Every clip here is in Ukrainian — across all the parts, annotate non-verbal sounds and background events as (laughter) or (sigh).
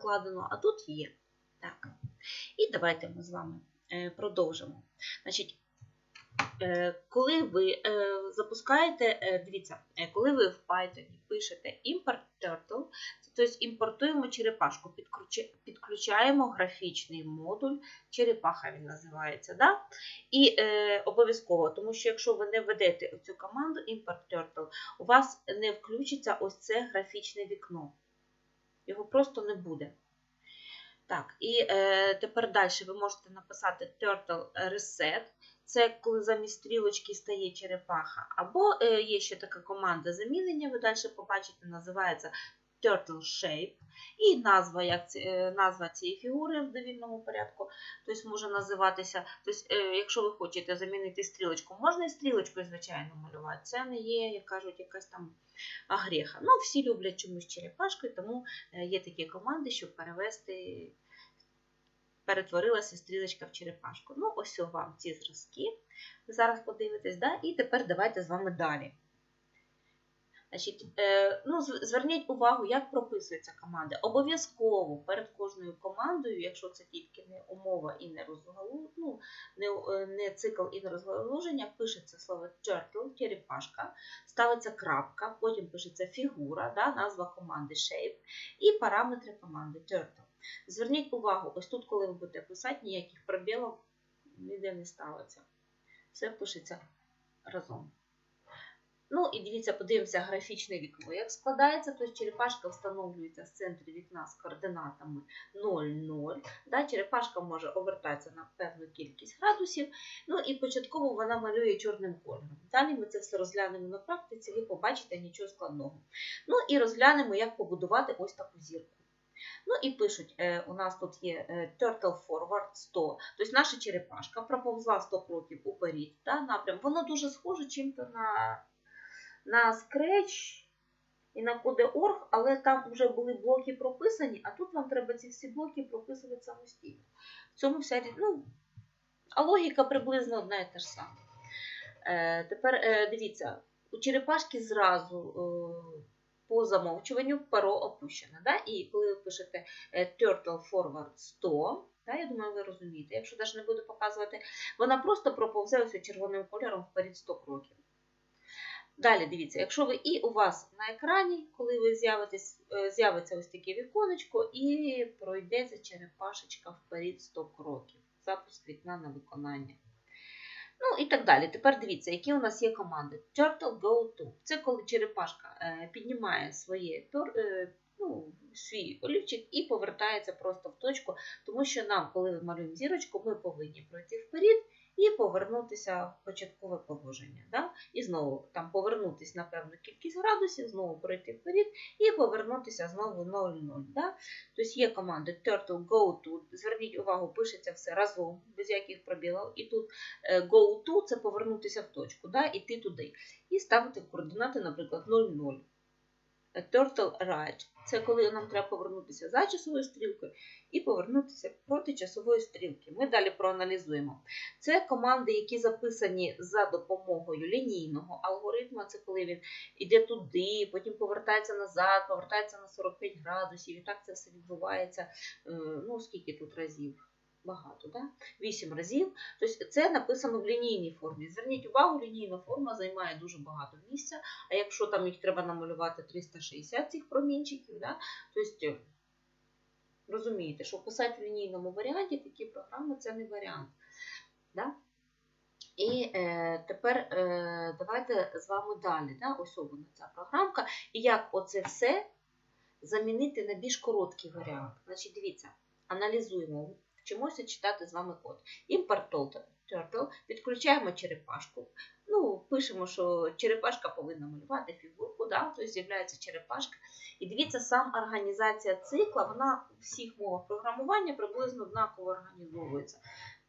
складено, а тут є. Так. І давайте ми з вами е, продовжимо. Значить, е, коли ви е, запускаєте, дивіться, коли ви в Python пишете import turtle, тобто імпортуємо черепашку, підключаємо графічний модуль, черепаха він називається. Да? І е, обов'язково, тому що якщо ви не введете цю команду import turtle, у вас не включиться ось це графічне вікно. Його просто не буде. Так, і е, тепер далі ви можете написати turtle reset. Це коли замість стрілочки стає черепаха. Або е, є ще така команда замінення, ви далі побачите, називається turtle shape. І назва, як, е, назва цієї фігури в довільному порядку тобто може називатися. Тобто, е, якщо ви хочете замінити стрілочку, можна і стрілочкою, звичайно, малювати. Це не є, як кажуть, якась там агреха. Ну, всі люблять чомусь черепашкою, тому е, є такі команди, щоб перевести, перетворилася стрілочка в черепашку. Ну, ось вам ці зразки. Зараз подивитесь, да? і тепер давайте з вами далі. Значить, е, ну, зверніть увагу, як прописується команда. Обов'язково перед кожною командою, якщо це тільки не умова і не розголу, ну, не, е, не цикл і не розголоження, пишеться слово turtle, черепашка, ставиться крапка, потім пишеться фігура, да, назва команди shape і параметри команди turtle. Зверніть увагу, ось тут, коли ви будете писати, ніяких пробілів ніде не ставиться. Все пишеться разом. Ну і дивіться, подивимося графічне вікно. Як складається, то черепашка встановлюється в центрі вікна з координатами 0, 0. Да, черепашка може обертатися на певну кількість градусів. Ну і початково вона малює чорним кольором. Далі ми це все розглянемо на практиці, ви побачите нічого складного. Ну і розглянемо, як побудувати ось таку зірку. Ну і пишуть, е, у нас тут є е, Turtle Forward 100, тобто наша черепашка проповзла 100 кроків уперед, да, напрям. Воно дуже схоже чим-то на, на Scratch і на Code.org, але там вже були блоки прописані, а тут вам треба ці всі блоки прописувати самостійно. В цьому вся ну, а логіка приблизно одна і та ж сама. Е, тепер е, дивіться, у черепашки зразу е, по замовчуванню перо опущено. Да? І коли ви пишете е, Turtle Forward 100, да, я думаю, ви розумієте, якщо навіть не буду показувати, вона просто проповзе ось червоним кольором вперед 100 кроків. Далі дивіться, якщо ви і у вас на екрані, коли ви з'явитесь, е, з'явиться ось таке віконечко і пройдеться черепашечка вперед 100 кроків. Запуск вікна на виконання. Ну і так далі. Тепер дивіться, які у нас є команди. Turtle Go To. Це коли черепашка е, піднімає своє, е, ну, свій олівчик і повертається просто в точку, тому що нам, коли ми малюємо зірочку, ми повинні пройти вперед і повернутися в початкове положення. Да? І знову там повернутися на певну кількість градусів, знову пройти вперед і повернутися знову 0,0. Да? Тобто є команди Turtle Go To. Зверніть увагу, пишеться все разом, без яких пробілів. І тут е, go to це повернутися в точку, да, іти туди. І ставити координати, наприклад, 0,0. Turtle right це коли нам треба повернутися за часовою стрілкою і повернутися проти часової стрілки. Ми далі проаналізуємо. Це команди, які записані за допомогою лінійного алгоритму. Це коли він йде туди, потім повертається назад, повертається на 45 градусів. І так це все відбувається. е, Ну, скільки тут разів? Багато, да? 8 разів. Тобто це написано в лінійній формі. Зверніть увагу, лінійна форма займає дуже багато місця, а якщо там їх треба намалювати 360 цих промінчиків, да? тобто розумієте, що писати в лінійному варіанті такі програми це не варіант. Да? І е, тепер е, давайте з вами далі. Да? Ось вона ця програмка. І як оце все замінити на більш короткий варіант. Значить, дивіться, аналізуємо, вчимося читати з вами код. Import turtle, підключаємо черепашку. Ну, пишемо, що черепашка повинна малювати фігурку, да? тобто з'являється черепашка. І дивіться, сам організація цикла, вона у всіх мовах програмування приблизно однаково організовується.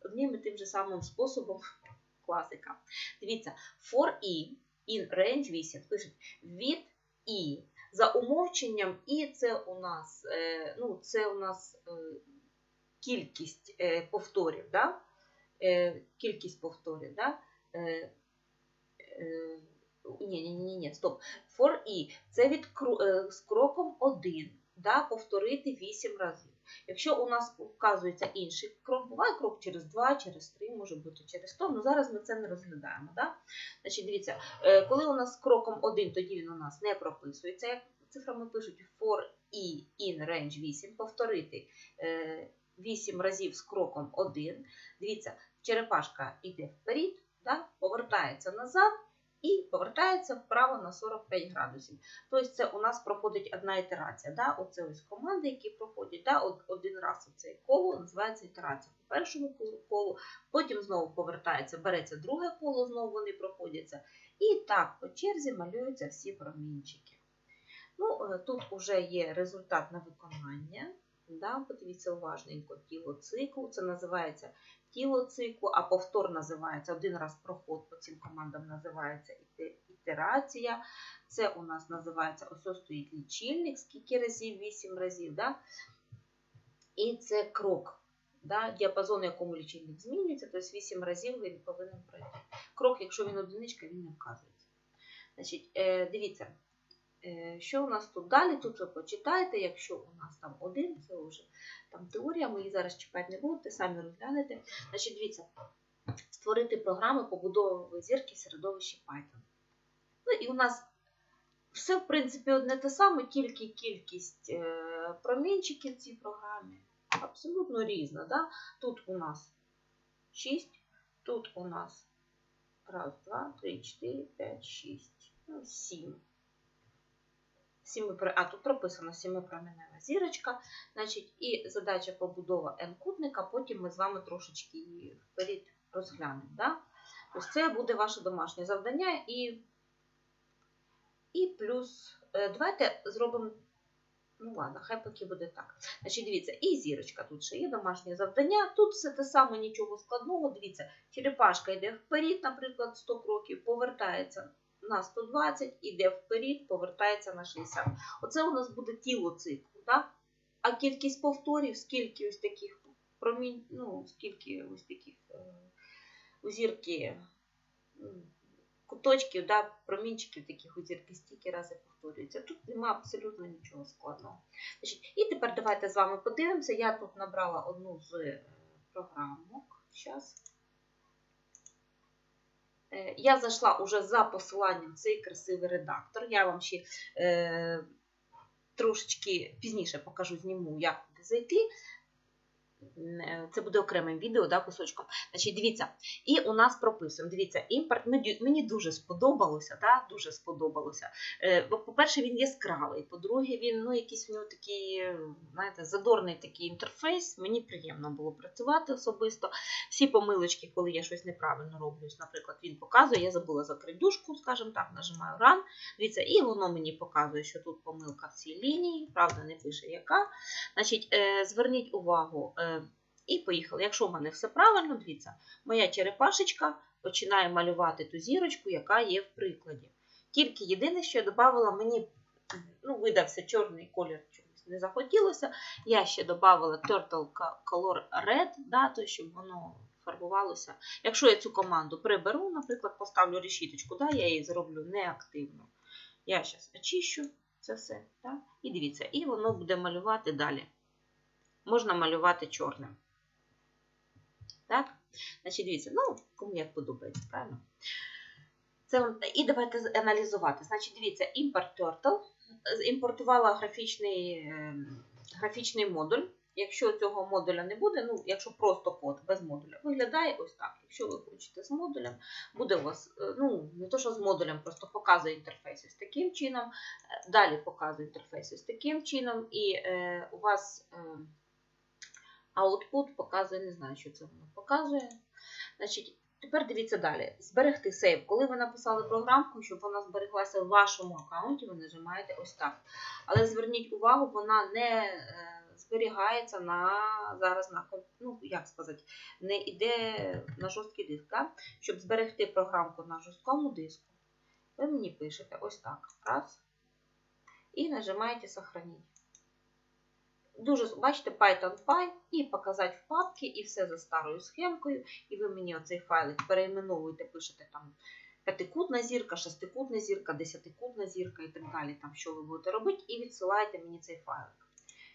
Одним і тим же самим способом (laughs) класика. Дивіться, for i in range 8 пишуть від i. За умовченням і це у нас, е, ну, це у нас е, кількість е, повторів, да? е, кількість повторів, да? е, е, ні, ні, ні, ні, стоп. For i це від е, з кроком 1 да, повторити 8 разів. Якщо у нас вказується інший крок, буває крок через 2, через 3, може бути через 100, але зараз ми це не розглядаємо. Да? Значить, дивіться, е, коли у нас кроком 1, тоді він у нас не прописується, як цифрами пишуть for i in range 8, повторити е, 8 разів з кроком 1. Дивіться, черепашка йде вперед, да, повертається назад і повертається вправо на 45 градусів. Тобто це у нас проходить одна ітерація. Да? Оце ось команди, які проходять. Да? Один раз оце коло називається ітерація по першому колу, потім знову повертається, береться друге коло, знову вони проходяться. І так по черзі малюються всі промінчики. Ну, е, Тут вже є результат на виконання. Да? Подивіться уважненько тіло циклу. Це називається тіло циклу, а повтор називається один раз проход по цим командам називається ітерація. Це у нас називається ось стоїть лічильник, скільки разів, 8 разів. Да? І це крок. Да? Діапазон, якому лічильник змінюється, тобто 8 разів він повинен пройти. Крок, якщо він одиничка, він не вказується. Значить, е, дивіться, що у нас тут далі? Тут ви почитаєте, якщо у нас там один, це вже там теорія, ми її зараз чіпати не будете, самі розглянете. Значить, дивіться, створити програми побудови зірки в середовищі Python. Ну і у нас все, в принципі, одне те саме, тільки кількість е, промінчиків в цій програмі абсолютно різна. Да? Тут у нас 6, тут у нас раз, два, три, чотири, п'ять, шість, ну, сім. А тут прописано сімипроменева зірочка. Значить, і задача побудова n-кутника, потім ми з вами трошечки її вперед розглянемо. Да? Ось це буде ваше домашнє завдання і, і плюс. е, Давайте зробимо. Ну ладно, хай поки буде так. Значить, дивіться, і зірочка тут ще є домашнє завдання. Тут все те саме, нічого складного. Дивіться, черепашка йде вперед, наприклад, 100 кроків, повертається на 120, іде вперед, повертається на 60. Оце у нас буде тіло циклу. Так? А кількість повторів, скільки ось таких промінь, ну, скільки ось таких е, у зірки куточків, да, промінчиків таких у зірки стільки разів повторюється. Тут немає абсолютно нічого складного. Значить, і тепер давайте з вами подивимося. Я тут набрала одну з е, програмок. Зараз. Е, Я зайшла уже за посиланням цей красивий редактор. Я вам ще е, трошечки пізніше покажу, зніму, як туди зайти. Е, Це буде окремим відео, да, кусочком. Значить, дивіться, і у нас прописуємо. Дивіться, імпорт мені, дуже сподобалося. Да, дуже сподобалося. Е, по-перше, він яскравий. По-друге, він ну, якийсь в нього такий, знаєте, задорний такий інтерфейс. Мені приємно було працювати особисто. Всі помилочки, коли я щось неправильно роблю, наприклад, він показує, я забула закрити дужку, скажімо так, нажимаю Run. Дивіться, і воно мені показує, що тут помилка в цій лінії, правда, не пише яка. Значить, е, зверніть увагу. І поїхали. Якщо в мене все правильно, дивіться, моя черепашечка починає малювати ту зірочку, яка є в прикладі. Тільки єдине, що я додавала, мені ну, видався чорний колір, чомусь не захотілося. Я ще додавала Turtle Color Red, да, то, щоб воно фарбувалося. Якщо я цю команду приберу, наприклад, поставлю решіточку, да, я її зроблю неактивно. Я зараз очищу це все. Да, і дивіться, і воно буде малювати далі. Можна малювати чорним. Так? Значить, дивіться, ну, кому як подобається, правильно? Це, і давайте аналізувати. Значить, дивіться, import turtle імпортувала графічний, е, графічний модуль. Якщо цього модуля не буде, ну, якщо просто код без модуля, виглядає ось так. Якщо ви хочете з модулем, буде у вас, е, ну, не то, що з модулем, просто показує інтерфейс ось таким чином. е, Далі показує інтерфейс ось таким чином, і е, у вас. Е, Output показує, не знаю, що це воно показує. Значить, Тепер дивіться далі. Зберегти сейв. Коли ви написали програмку, щоб вона збереглася в вашому аккаунті, ви нажимаєте ось так. Але зверніть увагу, вона не е, зберігається на зараз на ну, як сказати, не йде на жорсткий диск. Да? Щоб зберегти програмку на жорсткому диску, ви мені пишете ось так. Раз. І нажимаєте Сохраніть дуже бачите, Python файл і показати в папці, і все за старою схемкою. І ви мені оцей файлик перейменовуєте, пишете там п'ятикутна зірка, шестикутна зірка, десятикутна зірка і так далі, там, що ви будете робити, і відсилаєте мені цей файлик.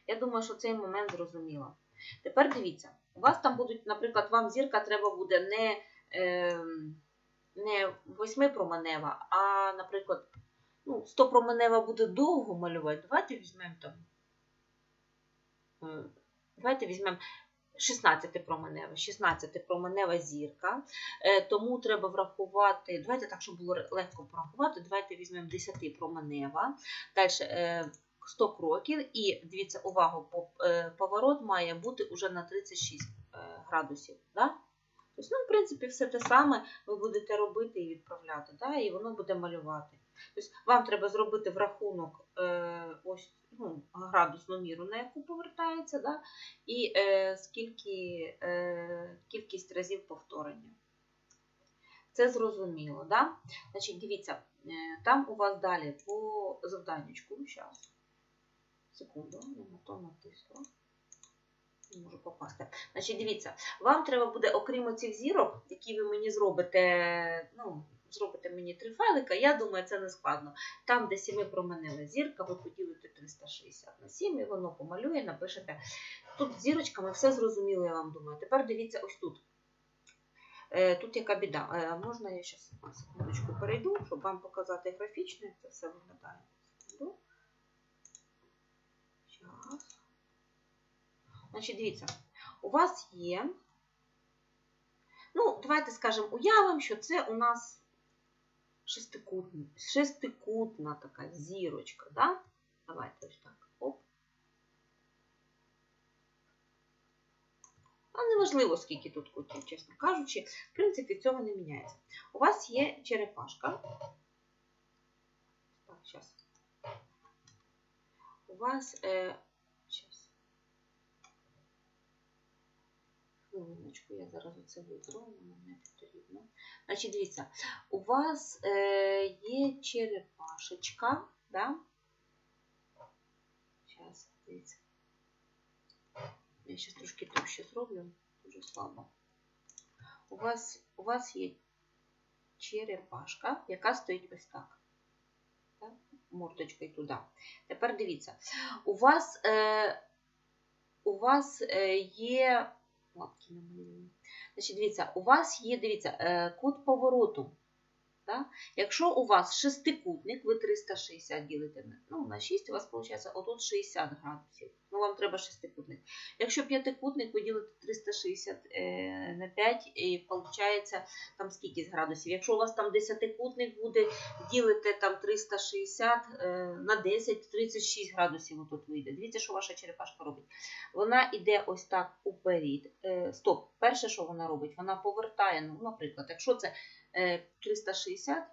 Я думаю, що цей момент зрозуміло. Тепер дивіться, у вас там будуть, наприклад, вам зірка треба буде не, е, не восьмипроменева, а, наприклад, ну, 100 променева буде довго малювати. Давайте візьмемо там. Е, Давайте візьмемо 16 променева, 16 променева зірка. Е, Тому треба врахувати. Давайте так, щоб було легко порахувати. Давайте візьмемо 10 променева. Далі 100 кроків. І дивіться, увагу, е, поворот має бути уже на 36 е, градусів. Да? Тобто, ну, в принципі, все те саме ви будете робити і відправляти, і воно буде малювати. Тобто, вам треба зробити в рахунок е, ось, ну, градусну міру, на яку повертається, да? і е, скільки е, кількість разів повторення. Це зрозуміло, да? Значить, дивіться, е, там у вас далі по завданнячку, зараз, секунду, я на то натисла. Не можу попасти. Значить, дивіться, вам треба буде, окрім оцих зірок, які ви мені зробите, ну, зробите мені три файлика, я думаю, це не складно. Там, де 7 променева зірка, ви поділите 360 на 7, і воно помалює, напишете. Тут зірочками все зрозуміло, я вам думаю. Тепер дивіться ось тут. Е, Тут яка біда. Е, Можна я зараз секундочку перейду, щоб вам показати графічно, як це все виглядає. Щас. Значить, дивіться, у вас є. Ну, давайте скажемо, уявимо, що це у нас шестикутна, шестикутна така зірочка, да? Давайте ось так. Оп. А неважливо, скільки тут кутів, чесно кажучи, в принципі, цього не міняється. У вас є черепашка. Так, зараз. У вас. Е, щас. Хвилиночку, я зараз оце виберу, воно не потрібно. Значить, дивіться, у вас е, є черепашечка, да? Зараз, дивіться. Я зараз трошки товще зроблю, дуже слабо. У вас, у вас є черепашка, яка стоїть ось так. так? Мордочкою туди. Тепер дивіться, у вас, е, у вас е, є. Лапки намалюю. Значить, дивіться, у вас є, дивіться, е, кут повороту. Так? Якщо у вас шестикутник, ви 360 ділите ну, на 6, у вас виходить отут 60 градусів. Ну, вам треба шестикутник. Якщо п'ятикутник, ви ділите 360 е, на 5, і виходить там скільки градусів. Якщо у вас там десятикутник буде, ділите там 360 е, на 10, 36 градусів отут вийде. Дивіться, що ваша черепашка робить. Вона йде ось так уперед. Е, стоп, перше, що вона робить, вона повертає, ну, наприклад, якщо це е, 360,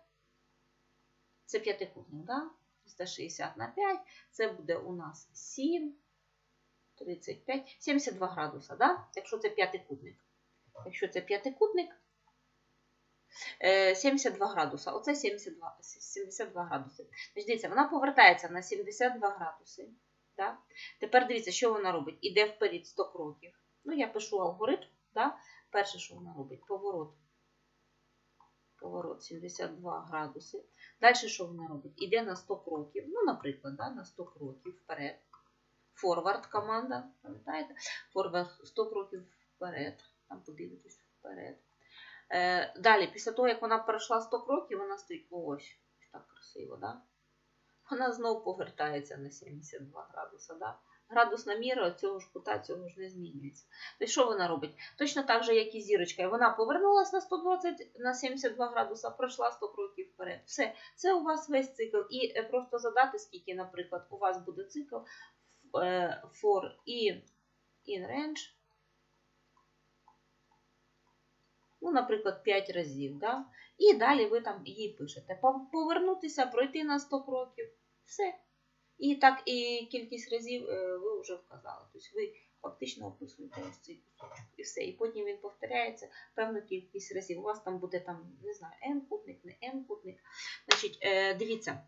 це п'ятикутник, да? 360 на 5, це буде у нас 7, 35, 72 градуса, да? якщо це п'ятикутник. Якщо це п'ятикутник, е, 72 градуса. Оце 72, 72 градуси. Значить, дивіться, вона повертається на 72 градуси. Да? Тепер дивіться, що вона робить. Іде вперед 100 кроків. Ну, я пишу алгоритм. Да? Перше, що вона робить, поворот. Поворот 72 градуси. Далі що вона робить? Іде на 100 кроків. Ну, наприклад, да, на 100 кроків вперед. Форвард команда, пам'ятаєте? Форвард 100 кроків вперед. Там подивитись вперед. Е, далі, після того, як вона пройшла 100 кроків, вона стоїть ось. Так красиво, да? Вона знову повертається на 72 градуса. Да? Градусна міра цього ж кута цього ж не змінюється. Тобто, що вона робить? Точно так же, як і зірочка. Вона повернулася на 120 на 72 градуса, пройшла 100 кроків вперед. Все, це у вас весь цикл. І е, просто задати, скільки, наприклад, у вас буде цикл for in, in range. Ну, наприклад, 5 разів. Да? І далі ви там їй пишете. Повернутися, пройти на 100 кроків. Все. І так, і кількість разів е, ви вже вказали. Тобто ви фактично описуєте ось цей кусочок. І все. І потім він повторяється певну кількість разів. У вас там буде там, не знаю, n-кутник, не n-кутник. Значить, е, дивіться.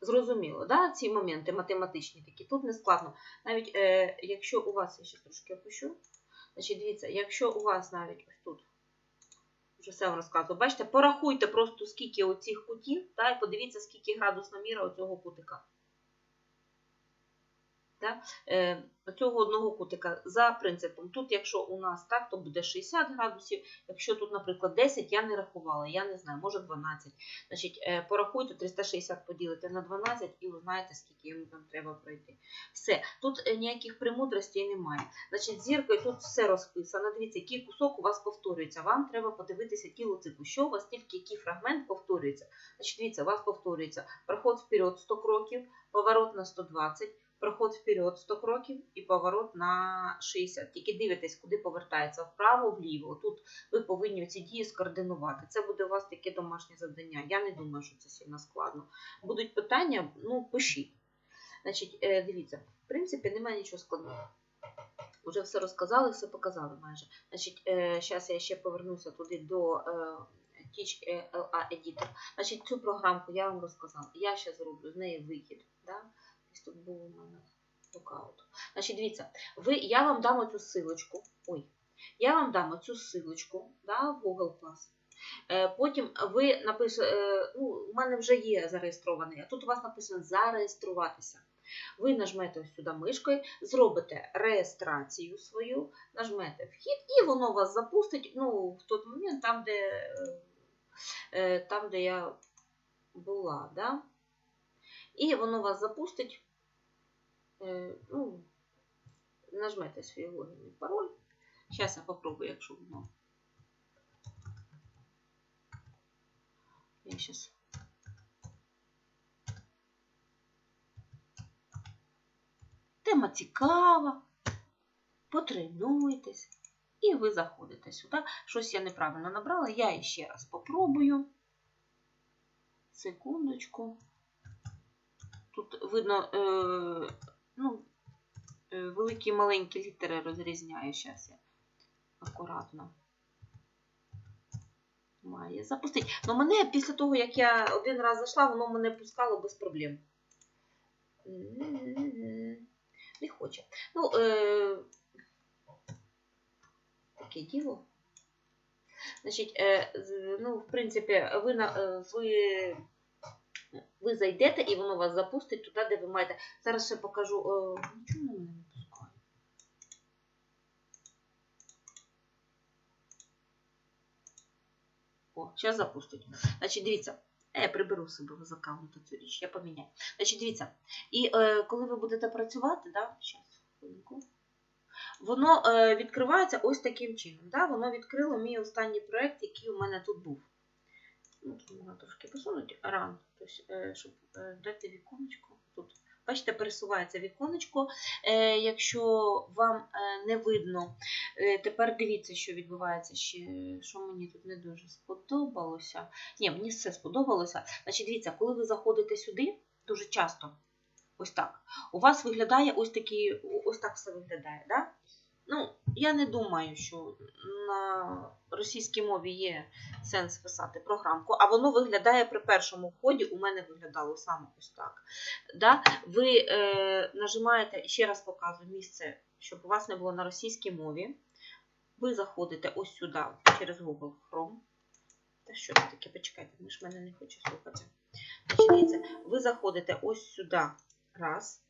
Зрозуміло, да? ці моменти математичні такі, тут не складно. Навіть е, якщо у вас, я ще трошки опущу, значить, дивіться, якщо у вас навіть ось тут, вже все вам розказую, бачите, порахуйте просто скільки оцих кутів, та, і подивіться, скільки градусна міра оцього кутика. Да, е, цього одного кутика за принципом. Тут, якщо у нас так, то буде 60 градусів. Якщо тут, наприклад, 10, я не рахувала, я не знаю, може 12. Значить, е, порахуйте 360 поділити на 12 і ви знаєте, скільки йому там треба пройти. Все, тут е, ніяких премудростей немає. Значить, зіркою тут все розписано. Дивіться, який кусок у вас повторюється. Вам треба подивитися тіло циклу, що у вас тільки який фрагмент повторюється. Значить, дивіться, у вас повторюється проход вперед 100 кроків, поворот на 120, проход вперед 100 кроків і поворот на 60. Тільки дивитесь, куди повертається вправо, вліво. Тут ви повинні ці дії скоординувати. Це буде у вас таке домашнє завдання. Я не думаю, що це сильно складно. Будуть питання, ну пишіть. Значить, е, дивіться, в принципі, немає нічого складного. Уже все розказали, все показали майже. Значить, зараз я ще повернуся туди до е, Teach е, LA Editor. Значить, цю програмку я вам розказала. Я ще зроблю з неї вихід. Да? Тут був у мене локаут. Значить, дивіться, ви, я вам дам оцю силочку. Ой, я вам дам оцю силочку да, в Google Class. Е, Потім ви напишете, ну, у мене вже є зареєстрований, а тут у вас написано зареєструватися. Ви нажмете сюди мишкою, зробите реєстрацію свою, нажмете вхід, і воно вас запустить ну, в той момент, там, де, е, там, де я була. Да? І воно вас запустить. Е, ну, нажмете свій логін і пароль. Зараз я попробую, якщо воно. Я сейчас. Тема цікава. Потренуйтесь. І ви заходите сюди. Щось я неправильно набрала. Я іще раз попробую. Секундочку. Тут видно, е, ну, е, великі маленькі літери розрізняю. Зараз я акуратно має запустити. Ну, мене після того, як я один раз зайшла, воно мене пускало без проблем. Не хоче. Ну, е... таке діло. Значить, е... ну, в принципі, ви, на... е, ви... ви зайдете і воно вас запустить туди, де ви маєте. Зараз ще покажу. Е... Нічого не пускає. О, зараз запустить. Значить, дивіться, Е, я приберу себе з аккаунту цю річ, я поміняю. Значить, дивіться, і е, коли ви будете працювати, да, щас, хвилинку, воно е, відкривається ось таким чином. Да? Воно відкрило мій останній проєкт, який у мене тут був. Ну, трошки посунути. Ран, тобто, щоб е, дати віконечко. Тут. Бачите, пересувається віконечко. Е, якщо вам не видно, тепер дивіться, що відбувається що мені тут не дуже сподобалося. Ні, мені все сподобалося. Значить, дивіться, коли ви заходите сюди, дуже часто, ось так, у вас виглядає ось такий, ось так все виглядає. Да? Ну, я не думаю, що на російській мові є сенс писати програмку, а воно виглядає при першому вході, у мене виглядало саме ось так. Да? Ви е, нажимаєте, ще раз показую місце, щоб у вас не було на російській мові. Ви заходите ось сюди через Google Chrome. Та що це таке? Почекайте, ви ж мене не хоче слухати. Значить, ви заходите ось сюди раз,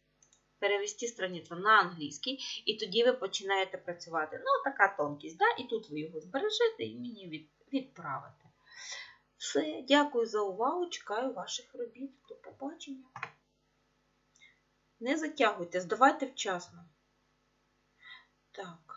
перевести страницю на англійський, і тоді ви починаєте працювати. Ну, така тонкість, да? і тут ви його збережете і мені від, відправите. Все, дякую за увагу. Чекаю ваших робіт. До побачення. Не затягуйте, здавайте вчасно. Так.